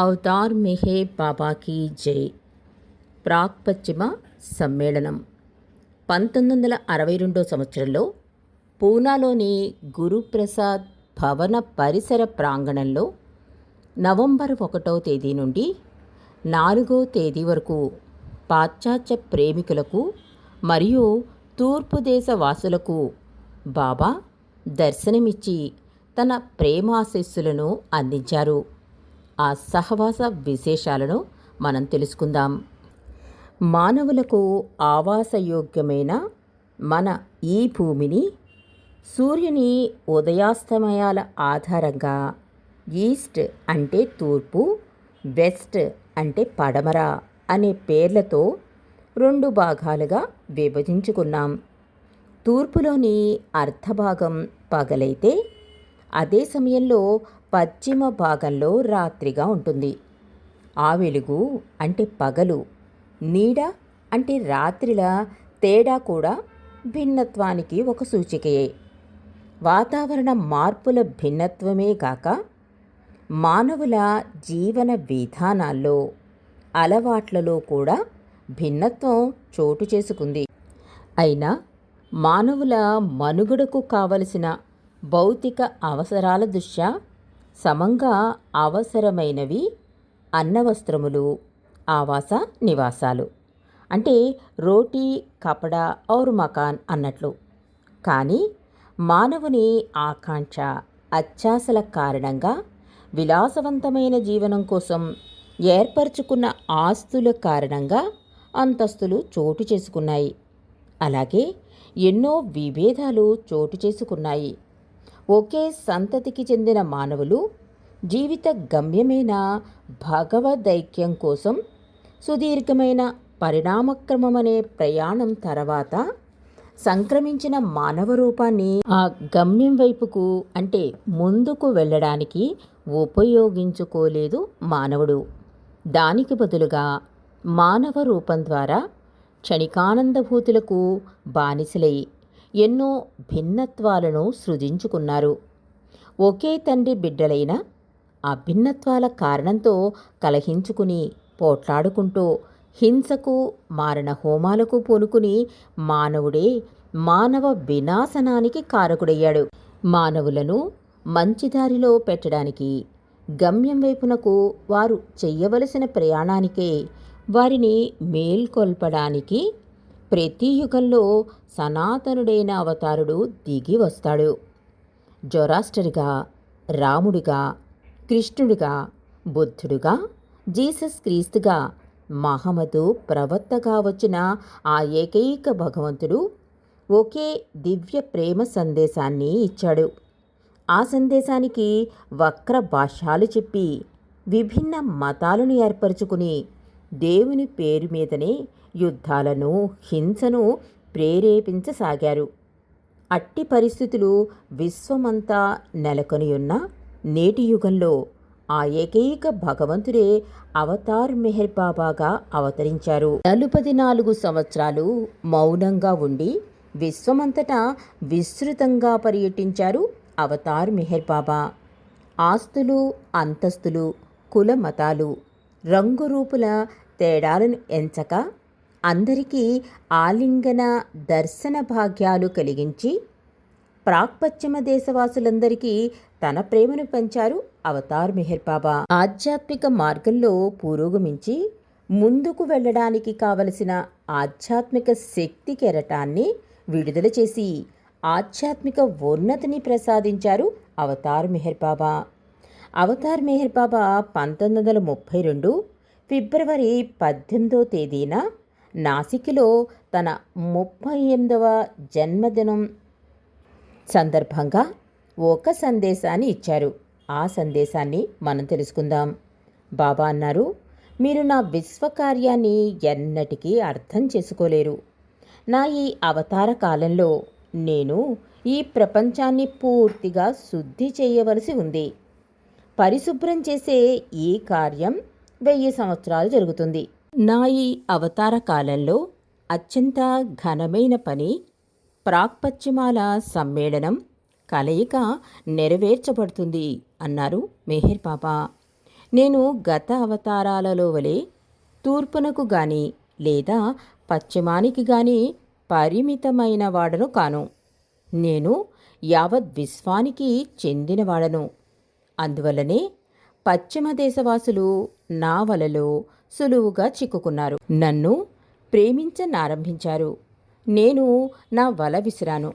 Avatar మెహే బాబాకి జై. ప్రాక్ పశ్చిమ సమ్మేళనం. పంతొమ్మిది వందల అరవై రెండో సంవత్సరంలో పూనాలోని గురుప్రసాద్ భవన పరిసర ప్రాంగణంలో నవంబర్ ఒకటో తేదీ నుండి నాలుగో తేదీ వరకు పాశ్చాత్య ప్రేమికులకు మరియు తూర్పు దేశ వాసులకు బాబా దర్శనమిచ్చి తన ప్రేమాశిస్సులను అందించారు. ఆ సహవాస విశేషాలను మనం తెలుసుకుందాం. మానవులకు ఆవాసయోగ్యమైన మన ఈ భూమిని సూర్యుని ఉదయాస్తమయాల ఆధారంగా ఈస్ట్ అంటే తూర్పు వెస్ట్ అంటే పడమర అనే పేర్లతో రెండు భాగాలుగా విభజించుకున్నాం. తూర్పులోని అర్ధభాగం పగలైతే అదే సమయంలో పశ్చిమ భాగంలో రాత్రిగా ఉంటుంది. ఆ వెలుగు అంటే పగలు నీడ అంటే రాత్రిల తేడా కూడా భిన్నత్వానికి ఒక సూచికయే. వాతావరణ మార్పుల భిన్నత్వమే కాక మానవుల జీవన విధానాల్లో అలవాట్లలో కూడా భిన్నత్వం చోటు చేసుకుంది. అయినా మానవుల మనుగడకు కావలసిన భౌతిక అవసరాల దృష్ట్యా సమంగా అవసరమైనవి అన్నవస్త్రములు ఆవాస నివాసాలు. అంటే రోటీ కపడా ఔర్ మకాన్ అన్నట్లు. కానీ మానవుని ఆకాంక్ష అత్యాసల కారణంగా విలాసవంతమైన జీవనం కోసం ఏర్పరచుకున్న ఆస్తుల కారణంగా అంతస్తులు చోటు చేసుకున్నాయి. అలాగే ఎన్నో విభేదాలు చోటు చేసుకున్నాయి. ఒకే సంతతికి చెందిన మానవులు జీవిత గమ్యమైన భగవదైక్యం కోసం సుదీర్ఘమైన పరిణామక్రమమనే ప్రయాణం తర్వాత సంక్రమించిన మానవ రూపాన్ని ఆ గమ్యం వైపుకు అంటే ముందుకు వెళ్ళడానికి ఉపయోగించుకోలేదు మానవుడు. దానికి బదులుగా మానవ రూపం ద్వారా క్షణికానందభూతులకు బానిసలై ఎన్నో భిన్నత్వాలను సృజించుకున్నారు. ఒకే తండ్రి బిడ్డలైన ఆ భిన్నత్వాల కారణంతో కలహించుకుని పోట్లాడుకుంటూ హింసకు మారణ హోమాలకు పూనుకుని మానవుడే మానవ వినాశనానికి కారకుడయ్యాడు. మానవులను మంచిదారిలో పెట్టడానికి గమ్యం వైపునకు వారు చెయ్యవలసిన ప్రయాణానికే వారిని మేల్కొల్పడానికి ప్రతి యుగంలో సనాతనుడైన అవతారుడు దిగి వస్తాడు. జొరాస్టర్గా రాముడిగా కృష్ణుడిగా బుద్ధుడుగా జీసస్ క్రీస్తుగా మహమ్మదు ప్రవక్తగా వచ్చిన ఆ ఏకైక భగవంతుడు ఒకే దివ్య ప్రేమ సందేశాన్ని ఇచ్చాడు. ఆ సందేశానికి వక్ర భాష్యాలు చెప్పి విభిన్న మతాలను ఏర్పరచుకుని దేవుని పేరు మీదనే యుద్ధాలను హింసను ప్రేరేపించసాగారు. అట్టి పరిస్థితులు విశ్వమంతా నెలకొని ఉన్న నేటి యుగంలో ఆ ఏకైక భగవంతుడే అవతార్ మెహర్ బాబాగా అవతరించారు. నలుపది నాలుగు సంవత్సరాలు మౌనంగా ఉండి విశ్వమంతటా విస్తృతంగా పర్యటించారు అవతార్ మెహర్ బాబా. ఆస్తులు అంతస్తులు కుల మతాలు రంగురూపుల తేడాలను ఎంచక అందరికీ ఆలింగన దర్శన భాగ్యాలు కలిగించి ప్రాక్పశ్చిమ దేశవాసులందరికీ తన ప్రేమను పంచారు అవతార్ మెహర్ బాబా. ఆధ్యాత్మిక మార్గంలో పురోగమించి ముందుకు వెళ్ళడానికి కావలసిన ఆధ్యాత్మిక శక్తి కెరటాన్ని విడుదల చేసి ఆధ్యాత్మిక ఉన్నతిని ప్రసాదించారు అవతార్ మెహర్ బాబా. అవతార్ మెహర్ బాబా పంతొమ్మిది వందల ముప్పై రెండు ఫిబ్రవరి పద్దెనిమిదో తేదీన నాసిక్లో తన ముప్పై ఎనిమిదవ జన్మదినం సందర్భంగా ఒక సందేశాన్ని ఇచ్చారు. ఆ సందేశాన్ని మనం తెలుసుకుందాం. బాబా అన్నారు మీరు నా విశ్వకార్యాన్ని ఎన్నటికీ అర్థం చేసుకోలేరు. నా ఈ అవతార కాలంలో నేను ఈ ప్రపంచాన్ని పూర్తిగా శుద్ధి చేయవలసి ఉంది. పరిశుభ్రం చేసే ఈ కార్యం వెయ్యి సంవత్సరాలు జరుగుతుంది. నా ఈ అవతార కాలంలో అత్యంత ఘనమైన పని ప్రాక్పశ్చిమాల సమ్మేళనం కలయిక నెరవేర్చబడుతుంది అన్నారు మెహర్ బాబా నేను గత అవతారాలలో వలె తూర్పునకు గాని లేదా పశ్చిమానికి గాని పరిమితమైన వాడను కాను. నేను యావత్ విశ్వానికి చెందినవాడను అందువల్లనే పశ్చిమ దేశవాసులు నా వలలో సులువుగా చిక్కుకున్నారు. నన్ను ప్రేమించనారంభించారు. నేను నా వల విసిరాను.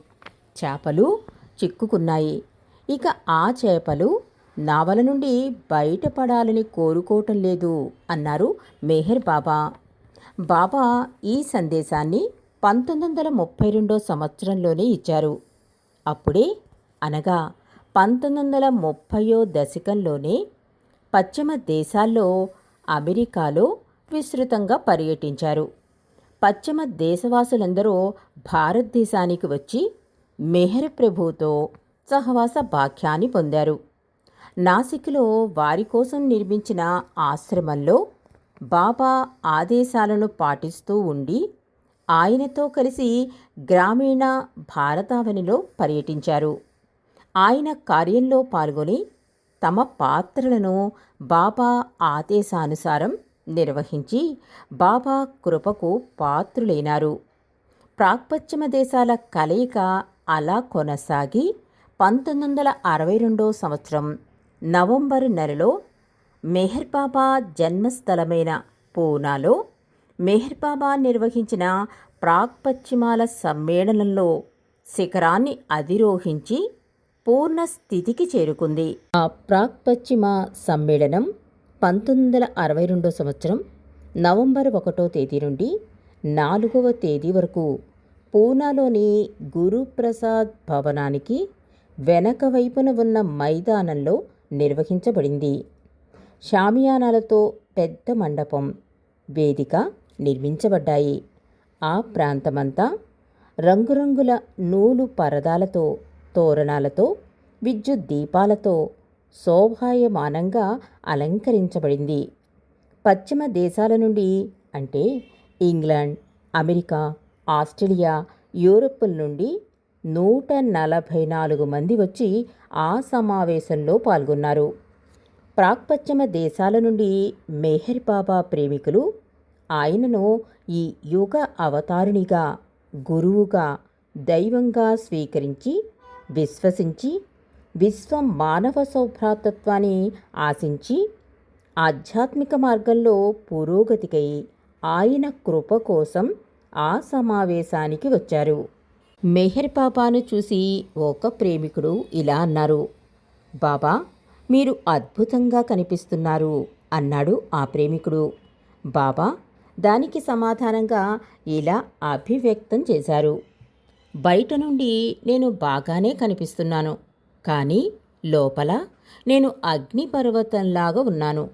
చేపలు చిక్కుకున్నాయి. ఇక ఆ చేపలు నా వల నుండి బయటపడాలని కోరుకోవటం లేదు అన్నారు మెహర్ బాబా. బాబా ఈ సందేశాన్ని పంతొమ్మిది వందల ముప్పై రెండో సంవత్సరంలోనే ఇచ్చారు. అప్పుడే అనగా పంతొమ్మిది వందల ముప్పయో దశకంలోనే పశ్చిమ దేశాల్లో అమెరికాలో విస్తృతంగా పర్యటించారు. పశ్చిమ దేశవాసులందరూ భారతదేశానికి వచ్చి మెహర్ ప్రభుతో సహవాస భాగ్యాన్ని పొందారు. నాసిక్లో వారి కోసం నిర్మించిన ఆశ్రమంలో బాబా ఆదేశాలను పాటిస్తూ ఉండి ఆయనతో కలిసి గ్రామీణ భారతావనిలో పర్యటించారు. ఆయన కార్యంలో పాల్గొని తమ పాత్రలను బాబా ఆదేశానుసారం నిర్వహించి బాబా కృపకు పాత్రులైనారు. ప్రాక్పశ్చిమ దేశాల కలయిక అలా కొనసాగి పంతొమ్మిది వందల అరవై రెండో సంవత్సరం నవంబర్ నెలలో మెహర్ బాబా జన్మస్థలమైన పూనాలో మెహర్ బాబా నిర్వహించిన ప్రాక్పశ్చిమాల సమ్మేళనంలో శిఖరాన్ని అధిరోహించి పూర్ణ స్థితికి చేరుకుంది. ఆ ప్రాక్పశ్చిమ సమ్మేళనం పంతొమ్మిది వందల అరవై రెండో సంవత్సరం నవంబర్ ఒకటో తేదీ నుండి నాలుగవ తేదీ వరకు పూనాలోని గురుప్రసాద్ భవనానికి వెనక వైపున ఉన్న మైదానంలో నిర్వహించబడింది. షామియానాలతో పెద్ద మండపం వేదిక నిర్మించబడ్డాయి. ఆ ప్రాంతమంతా రంగురంగుల నూలు పరదాలతో తోరణాలతో విద్యుత్ దీపాలతో శోభాయమానంగా అలంకరించబడింది. పశ్చిమ దేశాల నుండి అంటే ఇంగ్లాండ్ అమెరికా ఆస్ట్రేలియా యూరప్ల నుండి నూట నలభై నాలుగు మంది వచ్చి ఆ సమావేశంలో పాల్గొన్నారు. ప్రాక్పశ్చిమ దేశాల నుండి మెహర్ బాబా ప్రేమికులు ఆయనను ఈ యుగ అవతారునిగా గురువుగా దైవంగా స్వీకరించి విశ్వసించి విశ్వం మానవ సౌభ్రాతత్వాన్ని ఆశించి ఆధ్యాత్మిక మార్గంలో పురోగతికై ఆయన కృప కోసం ఆ సమావేశానికి వచ్చారు. మెహర్ బాబాను చూసి ఒక ప్రేమికుడు ఇలా అన్నారు బాబా మీరు అద్భుతంగా కనిపిస్తున్నారు అన్నాడు ఆ ప్రేమికుడు. బాబా దానికి సమాధానంగా ఇలా అభివ్యక్తం చేశారు బయట నుండి నేను బాగానే కనిపిస్తున్నాను. కానీ లోపల నేను అగ్నిపర్వతంలాగా ఉన్నాను.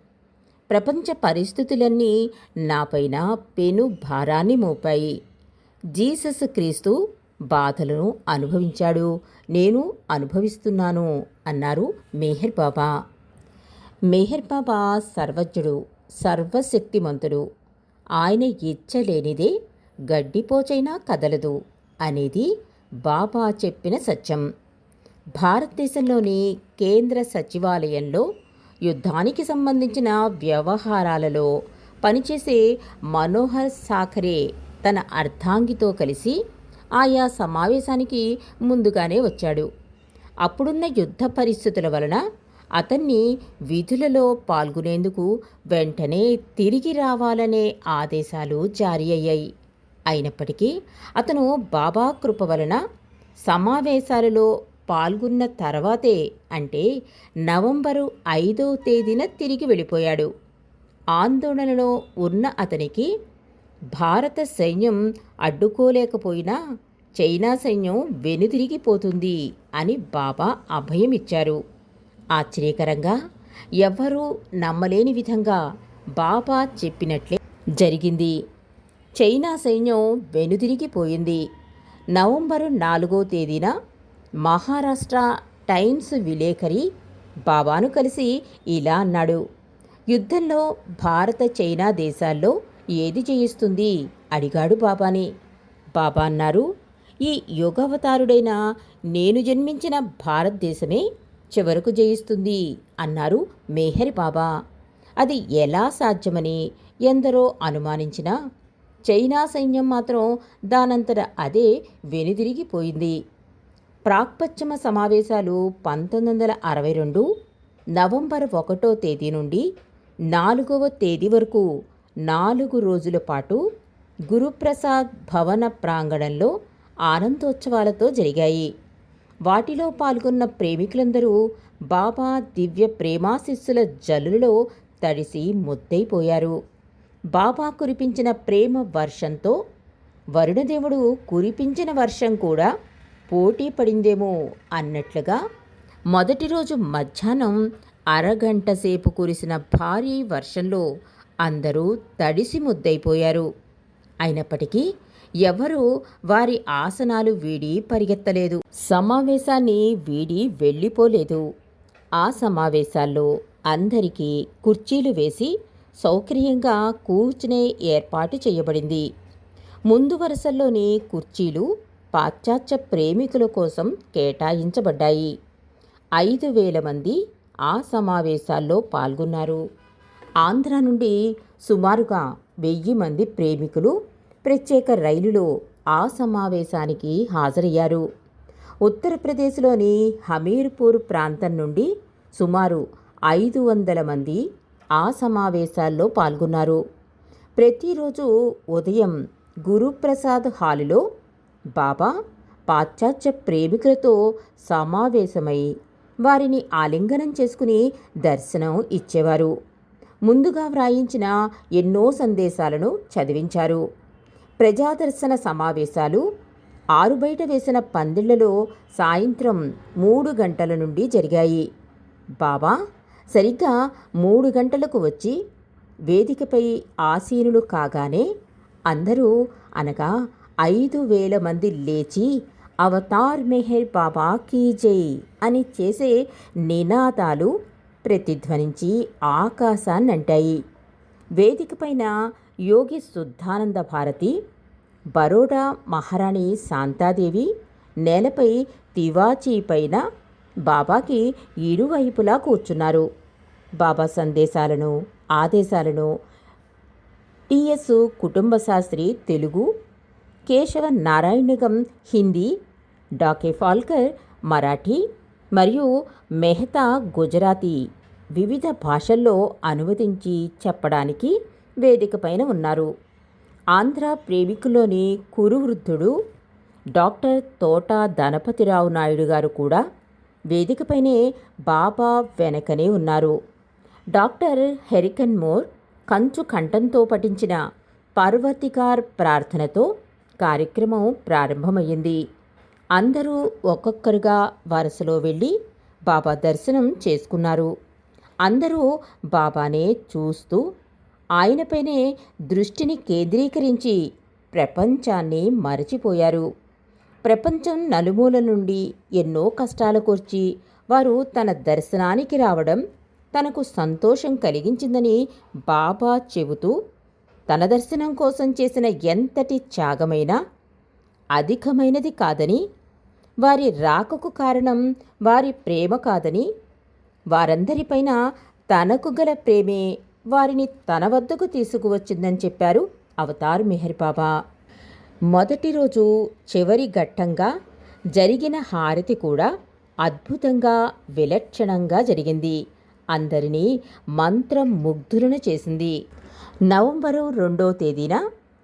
ప్రపంచ పరిస్థితులన్నీ నాపైన పెను భారాన్ని మోపాయి. జీసస్ క్రీస్తు బాధలను అనుభవించాడు. నేను అనుభవిస్తున్నాను అన్నారు మెహర్ బాబా. మెహర్ బాబా సర్వజ్ఞుడు సర్వశక్తిమంతుడు. ఆయన ఇచ్చలేనిదే గడ్డిపోచైనా కదలదు. అనేది బాబా చెప్పిన సత్యం. భారతదేశంలోని కేంద్ర సచివాలయంలో యుద్ధానికి సంబంధించిన వ్యవహారాలలో పనిచేసే మనోహర్ సాఖరే తన అర్ధాంగితో కలిసి ఆయా సమావేశానికి ముందుగానే వచ్చాడు. అప్పుడున్న యుద్ధ పరిస్థితుల వలన అతన్ని విధులలో పాల్గొనేందుకు వెంటనే తిరిగి రావాలనే ఆదేశాలు జారీ అయ్యాయి. అయినప్పటికీ అతను బాబా కృప వలన సమావేశాలలో పాల్గొన్న తర్వాతే అంటే నవంబరు ఐదో తేదీన తిరిగి వెళ్ళిపోయాడు. ఆందోళనలో ఉన్న అతనికి భారత సైన్యం అడ్డుకోలేకపోయినా చైనా సైన్యం వెనుదిరిగిపోతుంది అని బాబా అభయం ఇచ్చారు ఆశ్చర్యకరంగా ఎవ్వరూ నమ్మలేని విధంగా బాబా చెప్పినట్లే జరిగింది. చైనా సైన్యం వెనుదిరిగిపోయింది నవంబరు నాలుగో తేదీన మహారాష్ట్ర టైమ్స్ విలేకరి బాబాను కలిసి ఇలా అన్నాడు యుద్ధంలో భారత చైనా దేశాల్లో ఏది జయిస్తుంది? అడిగాడు బాబాని. బాబా అన్నారు ఈ యుగవతారుడైన నేను జన్మించిన భారతదేశమే చివరకు జయిస్తుంది అన్నారు మేహరి బాబా. అది ఎలా సాధ్యమని ఎందరో అనుమానించినా చైనా సైన్యం మాత్రం దానంతట అదే వెనుదిరిగిపోయింది. ప్రాక్పశ్చిమ సమావేశాలు పంతొమ్మిది వందల అరవై రెండు నవంబర్ ఒకటో తేదీ నుండి నాలుగవ తేదీ వరకు నాలుగు రోజుల పాటు గురుప్రసాద్ భవన ప్రాంగణంలో ఆనందోత్సవాలతో జరిగాయి. వాటిలో పాల్గొన్న ప్రేమికులందరూ బాబా దివ్య ప్రేమాశిస్సుల జల్లులో తడిసి ముద్దైపోయారు. బాబా కురిపించిన ప్రేమ వర్షంతో వరుణదేవుడు కురిపించిన వర్షం కూడా పోటీ పడిందేమో అన్నట్లుగా మొదటి రోజు మధ్యాహ్నం అరగంట సేపు కురిసిన భారీ వర్షంలో అందరూ తడిసి ముద్దైపోయారు అయినప్పటికీ ఎవరూ వారి ఆసనాలు వీడి పరిగెత్తలేదు. సమావేశాన్ని వీడి వెళ్ళిపోలేదు. ఆ సమావేశాల్లో అందరికీ కుర్చీలు వేసి సౌకర్యంగా కూర్చునే ఏర్పాటు చేయబడింది. ముందు వరుసల్లోని కుర్చీలు పాశ్చాత్య ప్రేమికుల కోసం కేటాయించబడ్డాయి. ఐదు వేల మంది ఆ సమావేశాల్లో పాల్గొన్నారు. ఆంధ్ర నుండి సుమారుగా వెయ్యి మంది ప్రేమికులు ప్రత్యేక రైలులో ఆ సమావేశానికి హాజరయ్యారు. ఉత్తరప్రదేశ్లోని హమీర్పూర్ ప్రాంతం నుండి సుమారు ఐదు వందల మంది ఆ సమావేశాల్లో పాల్గొన్నారు. ప్రతిరోజు ఉదయం గురుప్రసాద్ హాలులో బాబా పాశ్చాత్య ప్రేమికులతో సమావేశమై వారిని ఆలింగనం చేసుకుని దర్శనం ఇచ్చేవారు. ముందుగా వ్రాయించిన ఎన్నో సందేశాలను చదివించారు. ప్రజాదర్శన సమావేశాలు ఆరు బయట వేసిన పందిళ్ళలో సాయంత్రం మూడు గంటల నుండి జరిగాయి. బాబా సరిగ్గా మూడు గంటలకు వచ్చి వేదికపై ఆసీనులు కాగానే అందరూ అనగా ఐదు వేల మంది లేచి అవతార్ మెహర్ బాబా కీ జై అని చేసే నినాదాలు ప్రతిధ్వనించి ఆకాశాన్నంటాయి వేదికపైన యోగి శుద్ధానంద భారతి బరోడా మహారాణి శాంతాదేవి నేలపై తివాచీ పైన బాబాకి ఇరువైపులా కూర్చున్నారు. బాబా సందేశాలను ఆదేశాలను టిఎస్ కుటుంబ శాస్త్రి తెలుగు కేశవ నారాయణగం హిందీ డాకే ఫాల్కర్ మరాఠీ మరియు మెహతా గుజరాతీ వివిధ భాషల్లో అనువదించి చెప్పడానికి వేదికపైన ఉన్నారు. ఆంధ్ర ప్రేమికులోని కురువృద్ధుడు డాక్టర్ తోట ధనపతిరావు నాయుడు గారు కూడా వేదికపైనే బాబా వెనకనే ఉన్నారు. డాక్టర్ హెరికన్ మోర్ కంచు కంఠంతో పఠించిన పార్వతికార్ ప్రార్థనతో కార్యక్రమం ప్రారంభమైంది అందరూ ఒక్కొక్కరుగా వరుసలో వెళ్ళి బాబా దర్శనం చేసుకున్నారు. అందరూ బాబానే చూస్తూ ఆయనపైనే దృష్టిని కేంద్రీకరించి ప్రపంచాన్ని మరచిపోయారు. ప్రపంచం నలుమూల నుండి ఎన్నో కష్టాలు కూర్చి వారు తన దర్శనానికి రావడం తనకు సంతోషం కలిగించిందని బాబా చెబుతూ తన దర్శనం కోసం చేసిన ఎంతటి త్యాగమైనా అధికమైనది కాదని వారి రాకకు కారణం వారి ప్రేమ కాదని వారందరిపైన తనకు గల ప్రేమే వారిని తన వద్దకు తీసుకువచ్చిందని చెప్పారు అవతార్ మెహర్ బాబా మొదటి రోజు చివరి ఘట్టంగా జరిగిన హారతి కూడా అద్భుతంగా విలక్షణంగా జరిగింది. అందరినీ మంత్రం ముగ్ధులను చేసింది. నవంబరు రెండో తేదీన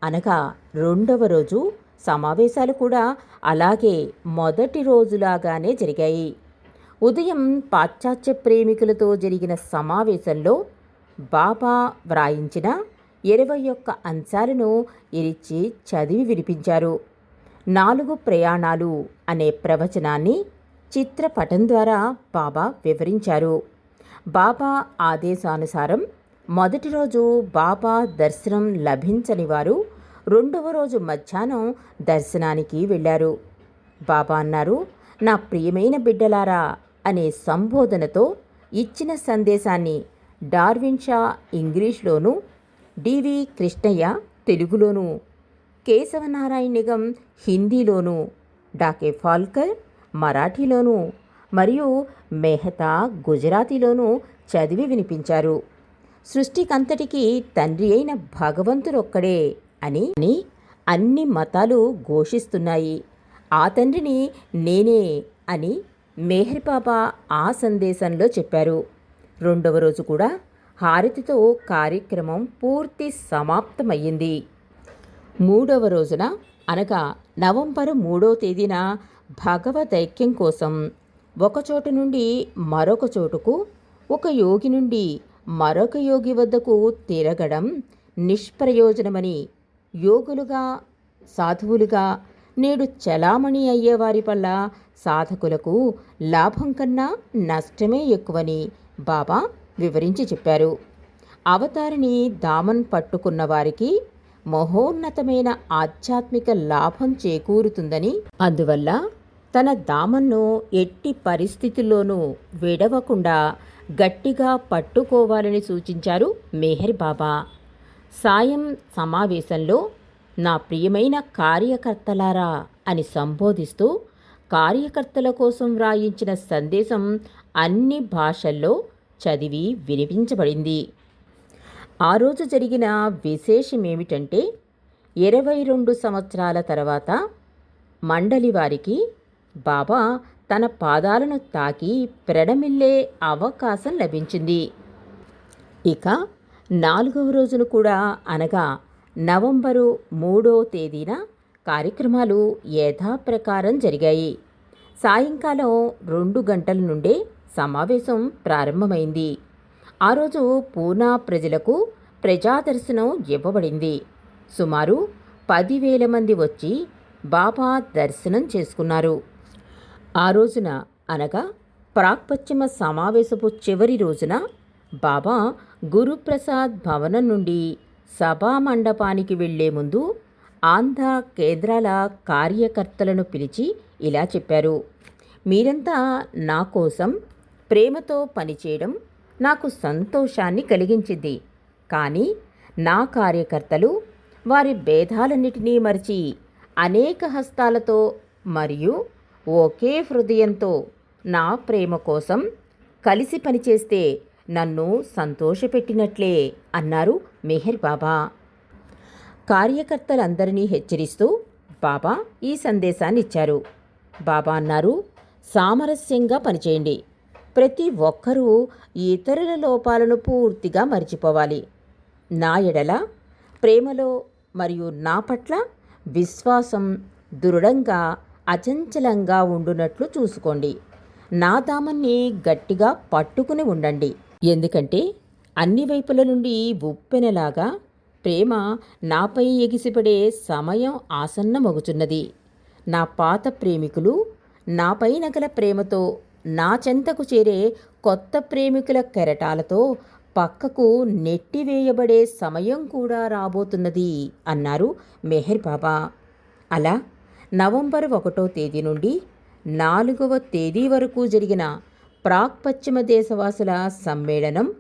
అనగా రెండవ రోజు సమావేశాలు కూడా అలాగే మొదటి రోజులాగానే జరిగాయి. ఉదయం పాశ్చాత్య ప్రేమికులతో జరిగిన సమావేశంలో బాబా వ్రాయించిన ఇరవై ఒక్క అంశాలను ఇరిచి చదివి వినిపించారు. నాలుగు ప్రయాణాలు అనే ప్రవచనాన్ని చిత్రపటం ద్వారా బాబా వివరించారు. బాబా ఆదేశానుసారం మొదటి రోజు బాబా దర్శనం లభించని వారు రెండవ రోజు మధ్యాహ్నం దర్శనానికి వెళ్ళారు. బాబా అన్నారు నా ప్రియమైన బిడ్డలారా అనే సంబోధనతో ఇచ్చిన సందేశాన్ని డార్విన్ షా ఇంగ్లీష్లోనూ డివి కృష్ణయ్య తెలుగులోనూ కేశవనారాయణ నిగం హిందీలోనూ డాకే ఫాల్కర్ మరాఠీలోనూ మరియు మెహతా గుజరాతీలోనూ చదివి వినిపించారు. సృష్టికంతటికి తండ్రి అయిన భగవంతుడొక్కడే అని అన్ని మతాలు ఘోషిస్తున్నాయి. ఆ తండ్రిని నేనే అని మెహర్ బాబా ఆ సందేశంలో చెప్పారు. రెండవ రోజు కూడా హారతితో కార్యక్రమం పూర్తి సమాప్తమయ్యింది. మూడవ రోజున అనగా నవంబరు మూడో తేదీన భగవదైక్యం కోసం ఒకచోట నుండి మరొక చోటుకు ఒక యోగి నుండి మరొక యోగి వద్దకు తిరగడం నిష్ప్రయోజనమని యోగులుగా సాధువులుగా నేడు చలామణి అయ్యేవారి వల్ల సాధకులకు లాభం కన్నా నష్టమే ఎక్కువని బాబా వివరించి చెప్పారు. అవతారిని దామన్ పట్టుకున్న వారికి మహోన్నతమైన ఆధ్యాత్మిక లాభం చేకూరుతుందని అందువల్ల తన దామన్ను ఎట్టి పరిస్థితుల్లోనూ విడవకుండా గట్టిగా పట్టుకోవాలని సూచించారు మెహర్ బాబా. సాయం సమావేశంలో నా ప్రియమైన కార్యకర్తలారా అని సంబోధిస్తూ కార్యకర్తల కోసం వ్రాయించిన సందేశం అన్ని భాషల్లో చదివి వినిపించబడింది. ఆ రోజు జరిగిన విశేషం ఏమిటంటే ఇరవై రెండు సంవత్సరాల తర్వాత మండలి వారికి బాబా తన పాదాలను తాకి ప్రణమిల్లే అవకాశం లభించింది. ఇక నాలుగవ రోజును కూడా అనగా నవంబరు మూడో తేదీన కార్యక్రమాలు యథాప్రకారం జరిగాయి. సాయంకాలం రెండు గంటల నుండే సమావేశం ప్రారంభమైంది. ఆ రోజు పూనా ప్రజలకు ప్రజాదర్శనం ఇవ్వబడింది. సుమారు పదివేల మంది వచ్చి బాబా దర్శనం చేసుకున్నారు. ఆ రోజున అనగా ప్రాక్పశ్చిమ సమావేశపు చివరి రోజున బాబా గురుప్రసాద్ భవనం నుండి సభా మండపానికి వెళ్ళే ముందు ఆంధ్ర కేంద్రాల కార్యకర్తలను పిలిచి ఇలా చెప్పారు. మీరంతా నా కోసం ప్రేమతో పనిచేయడం నాకు సంతోషాన్ని కలిగించింది. కానీ నా కార్యకర్తలు వారి భేదాలన్నిటినీ మరిచి అనేక హస్తాలతో మరియు ఒకే హృదయంతో నా ప్రేమ కోసం కలిసి పనిచేస్తే నన్ను సంతోషపెట్టినట్లే అన్నారు మెహర్ బాబా. కార్యకర్తలందరినీ హెచ్చరిస్తూ బాబా ఈ సందేశాన్ని ఇచ్చారు బాబా అన్నారు సామరస్యంగా పనిచేయండి. ప్రతి ఒక్కరూ ఇతరుల లోపాలను పూర్తిగా మర్చిపోవాలి. నా ఎడల ప్రేమలో మరియు నా పట్ల విశ్వాసం దృఢంగా అచంచలంగా ఉండునట్లు చూసుకోండి. నా దామన్ని గట్టిగా పట్టుకుని ఉండండి. ఎందుకంటే అన్ని వైపుల నుండి ఉప్పెనలాగా ప్రేమ నాపై ఎగిసిపడే సమయం ఆసన్నమగుచున్నది. నా పాత ప్రేమికులు నాపై నగల ప్రేమతో నా చెంతకు చేరే కొత్త ప్రేమికుల కెరటాలతో పక్కకు నెట్టివేయబడే సమయం కూడా రాబోతున్నది అన్నారు మెహర్ బాబా. అలా నవంబర్ ఒకటో తేదీ నుండి నాలుగవ తేదీ వరకు జరిగిన ప్రాక్ పశ్చిమ దేశవాసుల సమ్మేళనం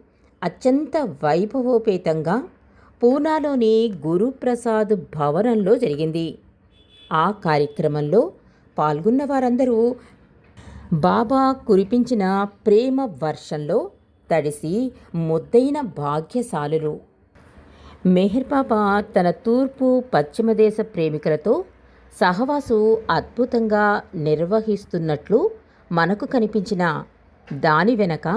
అత్యంత వైభవోపేతంగా పూనాలోని గురుప్రసాద్ భవనంలో జరిగింది. ఆ కార్యక్రమంలో పాల్గొన్న వారందరూ బాబా కురిపించిన ప్రేమ వర్షంలో తడిసి ముద్దైన భాగ్యశాలులు. మెహర్ బాబా తన తూర్పు పశ్చిమ దేశ ప్రేమికులతో సహవాసు అద్భుతంగా నిర్వహిస్తున్నట్లు మనకు కనిపించిన దాని వెనక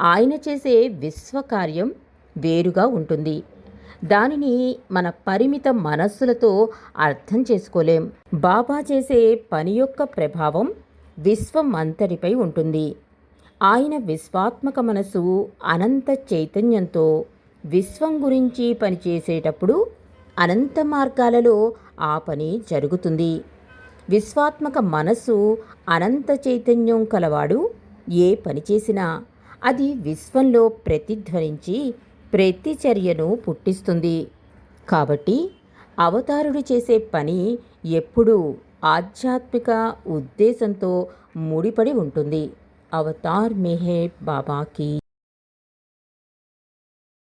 ఆయన చేసే విశ్వకార్యం వేరుగా ఉంటుంది. దానిని మన పరిమిత మనస్సులతో అర్థం చేసుకోలేం. బాబా చేసే పని యొక్క ప్రభావం విశ్వం అంతటిపై ఉంటుంది. ఆయన విశ్వాత్మక మనసు అనంత చైతన్యంతో విశ్వం గురించి పనిచేసేటప్పుడు అనంత మార్గాలలో ఆ పని జరుగుతుంది. విశ్వాత్మక మనసు అనంత చైతన్యం కలవాడు ఏ పని చేసినా అది విశ్వంలో ప్రతిధ్వనించి ప్రతిచర్యను పుట్టిస్తుంది. కాబట్టి అవతారుడు చేసే పని ఎప్పుడూ ఆధ్యాత్మిక ఉద్దేశంతో ముడిపడి ఉంటుంది. అవతార్ మెహే బాబాకి